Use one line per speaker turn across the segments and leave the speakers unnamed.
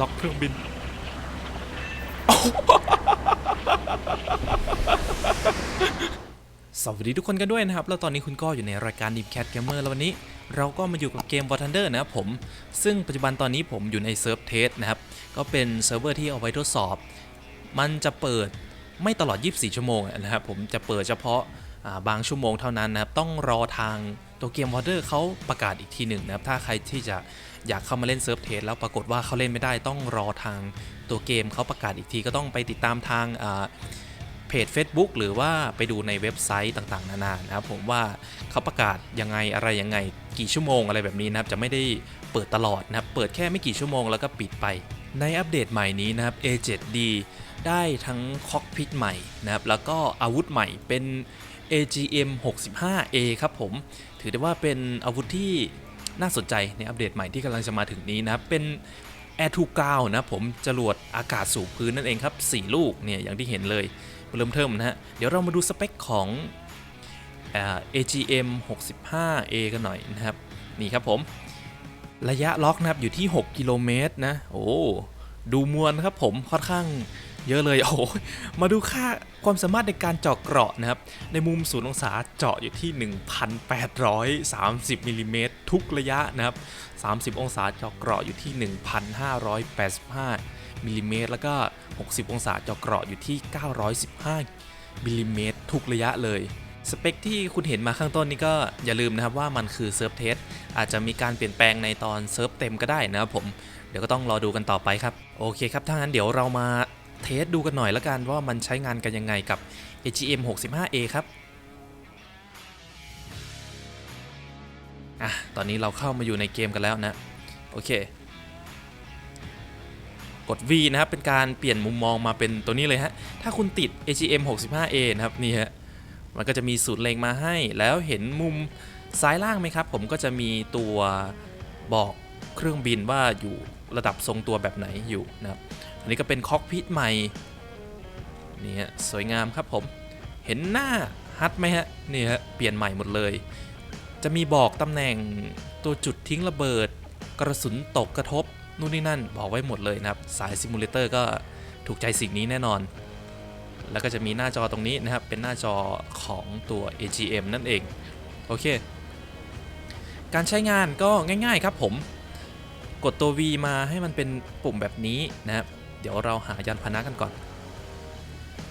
ล็อกเครื่องบิน สวัสดีทุกคนกันด้วยนะครับ แล้วตอนนี้คุณก็อยู่ในรายการ Deep Cat Gamer แล้ววันนี้ เราก็มาอยู่กับเกม War Thunder นะครับผม ซึ่งปัจจุบันตอนนี้ผมอยู่ในเซิร์ฟเทสนะครับ ก็เป็นเซิร์ฟเวอร์ที่เอาไว้ทดสอบ มันจะเปิดไม่ตลอด 24 ชั่วโมงนะครับ ผมจะเปิดเฉพาะาบางชั่วโมงเท่านั้นนะครับ ต้องรอทางตัวเกม w a r d e r เขาประกาศอีกทีหนึ่งนะครับ ถ้าใครที่จะ อยากเข้ามาเล่นเซิร์ฟเทสแล้วปรากฏว่าเขาเล่นไม่ได้ต้องรอทางตัวเกมเขาประกาศอีกทีก็ต้องไปติดตามทางเพจ Facebook หรือว่าไปดูในเว็บไซต์ต่างๆ นานานะครับผมว่าเขาประกาศยังไงอะไรยังไง กี่ชั่วโมงอะไรแบบนี้นะครับจะไม่ได้เปิดตลอดนะครับเปิดแค่ไม่กี่ชั่วโมงแล้วก็ปิดไป ในอัปเดตใหม่นี้นะครับ A7D ได้ทั้งคอกพิทใหม่นะครับแล้วก็อาวุธใหม่เป็น AGM 65A ครับผม ถือได้ว่าเป็นอาวุธที่ น่าสนใจในอัปเดตใหม่ที่กำลังจะมาถึงนี้นะครับเป็น Air to g r o u n d นะผมจรวดอากาศสู่พื้นนั่นเองครับ 4 ลูกเนี่ยอย่างที่เห็นเลยเริ่มเทิมนะฮะ เดี๋ยวเรามาดูสเปคของเอ่อ AGM 65A กันหน่อยนะครับ นี่ครับผม ระยะล็อกนะครับอยู่ที่ 6 กิโลเมตรนะ โอ้ ดูมวลครับผมค่อนข้าง เยอะเลยโอ้ยมาดูค่าความสามารถในการเจาะเกราะนะครับ ในมุมศูนย์องศาเจาะอยู่ที่ 1,830มิลลิเมตรทุกระยะนะครับ 30 องศาเจาะเกราะอยู่ที่ 1,585มิลลิเมตรแล้วก็ 60 องศาเจาะเกราะอยู่ที่ 915มิลลิเมตรทุกระยะเลยสเปคที่คุณเห็นมาข้างต้นนี้ก็อย่าลืมนะครับว่ามันคือเซิร์ฟเทสอาจจะมีการเปลี่ยนแปลงในตอนเซิร์ฟเต็มก็ได้นะครับผม เดี๋ยวก็ต้องรอดูกันต่อไปครับ โอเคครับ ถ้างั้นเดี๋ยวเรามา เทสดูกันหน่อยละกันว่ามันใช้งานกันยังไงกับ AGM 65A ครับอะตอนนี้เราเข้ามาอยู่ในเกมกันแล้วนะ โอเค กด V นะครับ เป็นการเปลี่ยนมุมมองมาเป็นตัวนี้เลยฮะ ถ้าคุณติด AGM 65A นะครับ นี่ฮะ มันก็จะมีสูตรเลงมาให้ แล้วเห็นมุมซ้ายล่างไหมครับ ผมก็จะมีตัวบอกเครื่องบินว่าอยู่ระดับทรงตัวแบบไหนอยู่นะครับ อันนี้ก็เป็นคอกพิทใหม่นี่ฮะสวยงามครับผม เห็นหน้าฮัทไหมฮะนี่ฮะเปลี่ยนใหม่หมดเลย จะมีบอกตำแหน่งตัวจุดทิ้งระเบิด กระสุนตกกระทบนู่นนี่นั่นบอกไว้หมดเลยนะครับ สายซิมูเลเตอร์ก็ถูกใจสิ่งนี้แน่นอน แล้วก็จะมีหน้าจอตรงนี้นะครับ เป็นหน้าจอของตัว AGM นั่นเอง โอเค การใช้งานก็ง่ายๆครับผม กดตัว V มาให้มันเป็นปุ่มแบบนี้นะครับ เดี๋ยวเราหายานพนะกันก่อน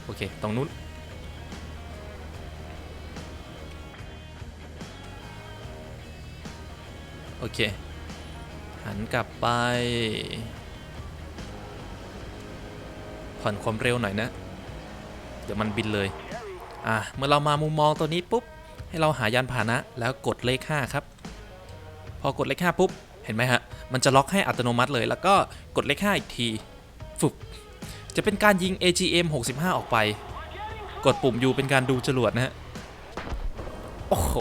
โอเค ตรงนู้น โอเค หันกลับไป ผ่อนความเร็วหน่อยนะ เดี๋ยวมันบินเลย อะ เมื่อเรามามุมมองตัวนี้ปุ๊บ ให้เราหายานพาหนะ แล้วกดเลข 5 ครับ พอกดเลข 5 ปุ๊บ เห็นไหมฮะ มันจะล็อกให้อัตโนมัติเลย แล้วก็กดเลข 5 อีกที ฝึก จะเป็นการยิง AGM 65 ออกไป กดปุ่ม U เป็นการดูจรวดนะฮะ โอ้โห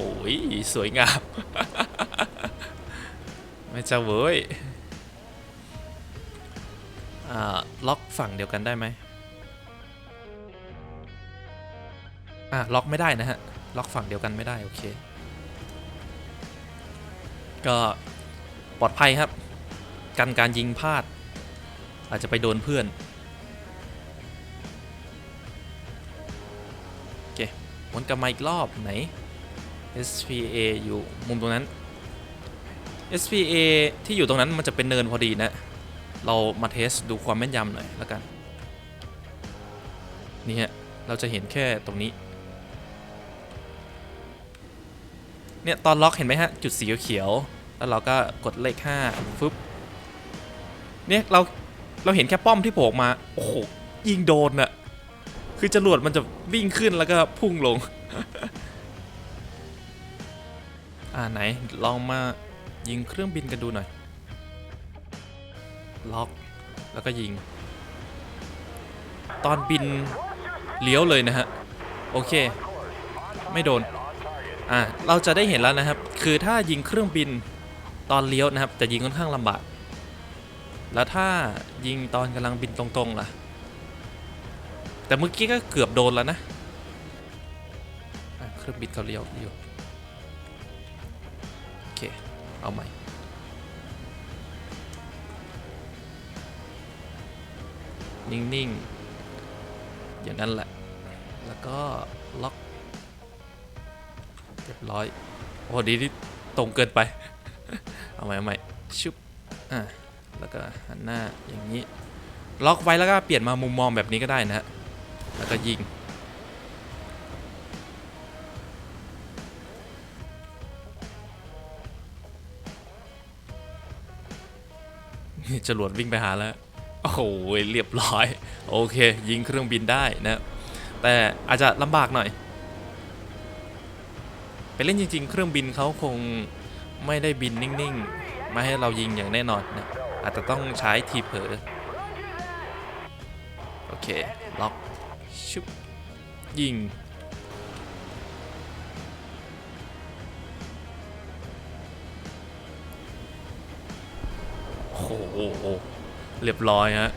สวยงาม ไม่เจะเว้ยอ่าล็อกฝั่งเดียวกันได้ไหมอ่าล็อกไม่ได้นะฮะ ล็อกฝั่งเดียวกันไม่ได้ โอเค ก็ปลอดภัยครับ กันการยิงพลาด อาจจะไปโดนเพื่อนโอเควนกลับมาอีกรอบไหน SPA อยู่มุมตรงนั้น SPA ที่อยู่ตรงนั้นมันจะเป็นเนินพอดีนะ เรามาเทสดูความแม่นยำหน่อยแล้วกัน นี่ฮะ เราจะเห็นแค่ตรงนี้ เนี่ย ตอนล็อกเห็นไหมฮะ จุดสีเขียว แล้วเราก็กดเลข 5ฟึบเนี่ย เรา เราเห็นแค่ป้อมที่โผล่มา โอ้โห ยิงโดนอะคือจรวดมันจะวิ่งขึ้นแล้วก็พุ่งลง อ่าไหนลองมายิงเครื่องบินกันดูหน่อย ล็อกแล้วก็ยิง ตอนบินเลี้ยวเลยนะฮะ โอเค ไม่โดน อ่าเราจะได้เห็นแล้วนะครับ คือถ้ายิงเครื่องบินตอนเลี้ยวนะครับ จะยิงค่อนข้างลำบาก แล้วถ้ายิงตอนกำลังบินตรงๆล่ะ แต่เมื่อกี้ก็เกือบโดนแล้วนะเครื่องบินเขาเลี้ยวอยู่โอเค เอาใหม่ นิ่งๆ อย่างนั้นแหละ แล้วก็ล็อกเรียบร้อย โอ้ดีที่ตรงเกินไป เอาใหม่เอาใหม่ชุบอะ แล้วก็หันหน้าอย่างนี้ ล็อกไว้แล้วก็เปลี่ยนมามุมมองแบบนี้ก็ได้นะฮะแล้วก็ยิงจรวดวิ่งไปหาแล้ว โอ้โหเรียบร้อย โอเค ยิงเครื่องบินได้นะ แต่อาจจะลำบากหน่อย ไปเล่นจริง ๆ เครื่องบินเขาคงไม่ได้บินนิ่ง ๆ มาให้เรายิงอย่างแน่นอนนะอาจจะต้องใช้ทีเผลอโอเค ล็อกชุบยิง โอ้โห เรียบร้อยฮะ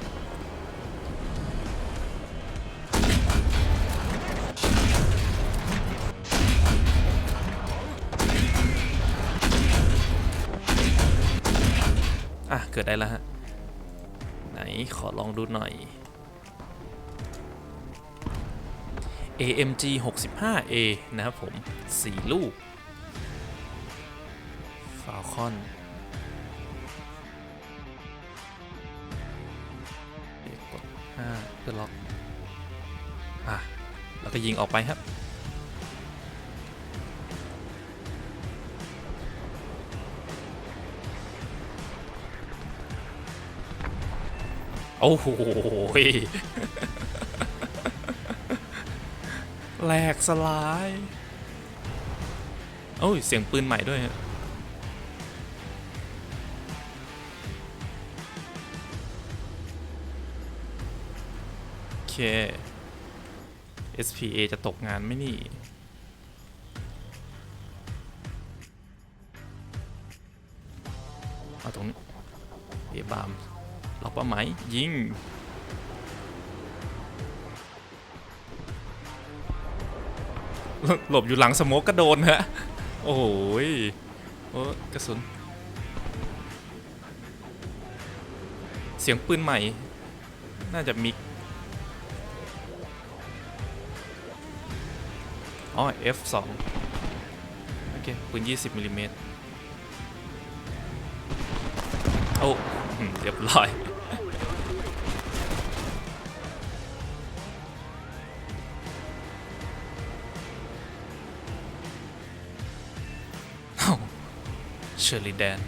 เกิดได้แล้วฮะ ไหน ขอลองดูหน่อย AMG 65A นะครับผม 4 ลูกฟาลคอนกด5เพื่อล็อก อะ แล้วก็ยิงออกไปครับ โอ้โหแหลกสลายโอ้ย เสียงปืนใหม่ด้วยฮะโอเค SPA จะตกงานไหมนี่เอาตรงนี้เอบาม ล็อกเป้าหมายยิงหลบอยู่หลังสโมกก็โดนฮะ โอ้โหโอ้กระสุน เสียงปืนใหม่ น่าจะมีอ๋อ F2 โอเค ปืน 20มิลลิเมตรโอ้อืมเรียบร้อย เชอร์ลีแดน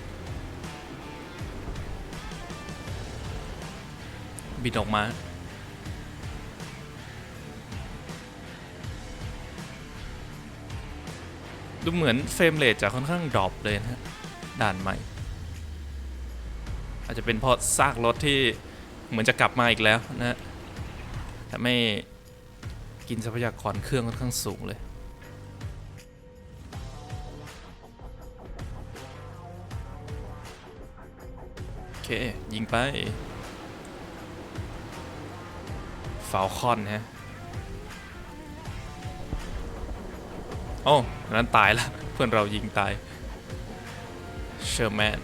บินออกมา ดูเหมือนเฟรมเรทจะค่อนข้างดรอปเลยนะฮะด่านใหม่ อาจจะเป็นเพราะซากรถที่เหมือนจะกลับมาอีกแล้วนะฮะแต่ไม่กินทรัพยากรเครื่องค่อนข้างสูงเลย เค ยิงไปฟาวคอนฮะโอ้อันนั้นตายล้วเพื่อนเรายิงตาย เชอร์แมน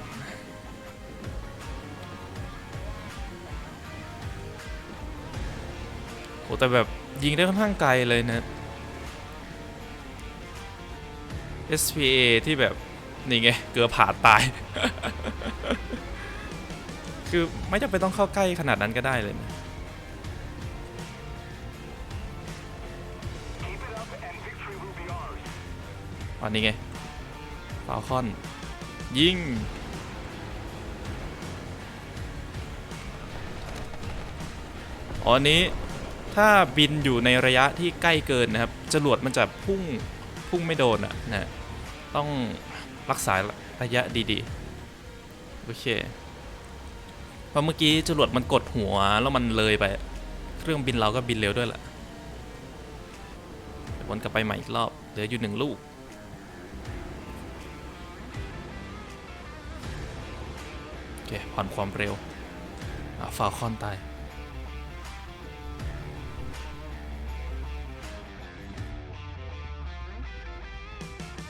โหแต่แบบยิงได้ค่อนข้างไกลเลยนะ SPA ที่แบบ นี่ไง เกือบผ่าตาย คือไม่จำเป็นต้องเข้าใกล้ขนาดนั้นก็ได้เลยนะอันนี้ไงฟาลคอน ยิง อันนี้ถ้าบินอยู่ในระยะที่ใกล้เกินนะครับ จรวดมันจะพุ่ง พุ่งไม่โดนอะนะ ต้องรักษาระยะดีๆ โอเค เพราะเมื่อกี้จรวดมันกดหัวแล้วมันเลยไป เครื่องบินเราก็บินเร็วด้วยแหละววนกลับไปใหม่อีกรอบ เหลืออยู่หนึ่งลูก โอเค ผ่อนความเร็วฟาคอนตาย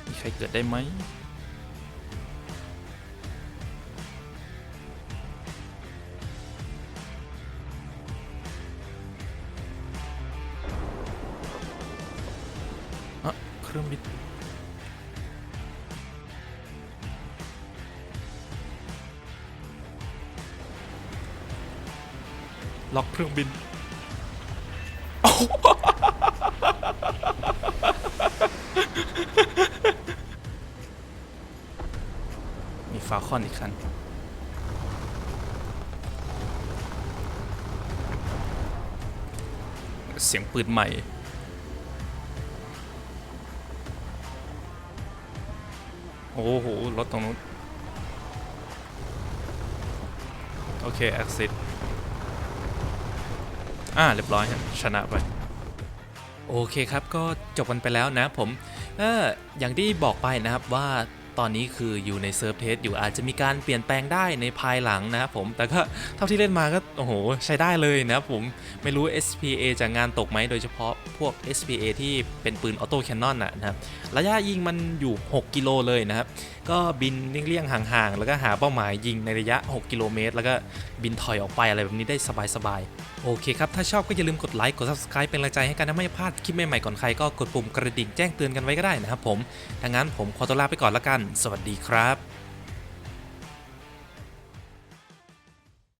มีใครเกิดได้ไหม ครื่องบินล็อกเครื่องบิน มีฟาคอนอีกคันเสียงปืนใหม่ โอ้โห รถตรงนู้น โอเค แอคซิสอ่า เรียบร้อยฮะชนะไป โอเคครับ ก็จบกันไปแล้วนะผม เอออย่างที่บอกไปนะครับว่า ตอนนี้คืออยู่ในเซิร์ฟเทสอยู่อาจจะมีการเปลี่ยนแปลงได้ในภายหลังนะครับผมแต่ก็เท่าที่เล่นมาก็โอ้โหใช้ได้เลยนะครับผมไม่รู้ SPA จะงานตกไหมโดยเฉพาะพวก SPA ที่เป็นปืนออโต้แคนนอนนะครับระยะยิงมันอยู่ 6 กิโลเลยนะครับก็บินเลี่ยงๆห่างๆ แล้วก็หาเป้าหมายยิงในระยะ 6 กิโลเมตร แล้วก็บินถอยออกไปอะไรแบบนี้ได้สบายๆ โอเคครับ ถ้าชอบก็อย่าลืมกดไลค์กด subscribe เป็นกำลังใจให้กันนะไม่พลาดคลิปใหม่ๆก่อนใครก็กดปุ่มกระดิ่งแจ้งเตือนกันไว้ก็ได้นะครับผมดังนั้นผมขอตัวลาไปก่อนละกัน สวัสดีครับ